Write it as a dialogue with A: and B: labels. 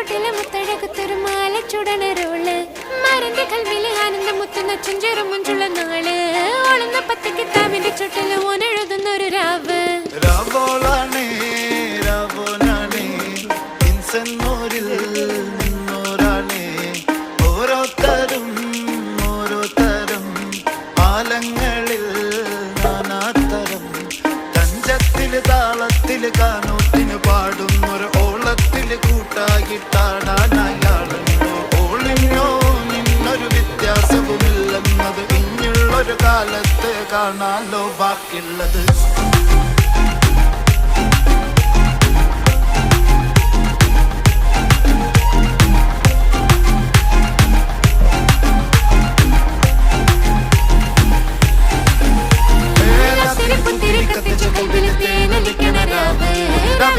A: ചുട്ടിലെ മുത്തഴകത്തൊരു മാല ചുടണരോൾ മരന്റെ കൽവിലെ ആനന്ദം മുത്തുന്ന ചെഞ്ചെറു മുഞ്ചുള്ള നാൾ. ഓളുന്ന പത്തക്ക് താമിന്റെ ചുട്ടിൽ ഓനെഴുതുന്ന ഒരു രാവ്.
B: രാവോളാണേ രാവോളാണേ ഇൻസെന്നോരിൽ നിന്നോരാണേ ഓരോരുത്തരും ഓരോരുത്തരും പാലങ്ങളിൽ നാനാത്തരം. തഞ്ചത്തിൽ താളത്തിൽ കാനൂത്തിന് കൂട്ടാകിട്ടാടാനയാളുണ്ടോ ഓളിനോ നിന്നൊരു വ്യത്യാസവുമില്ലെന്നത് ഇനിയുള്ളൊരു കാലത്ത് കാണാലോ ബാക്കിയുള്ളത്.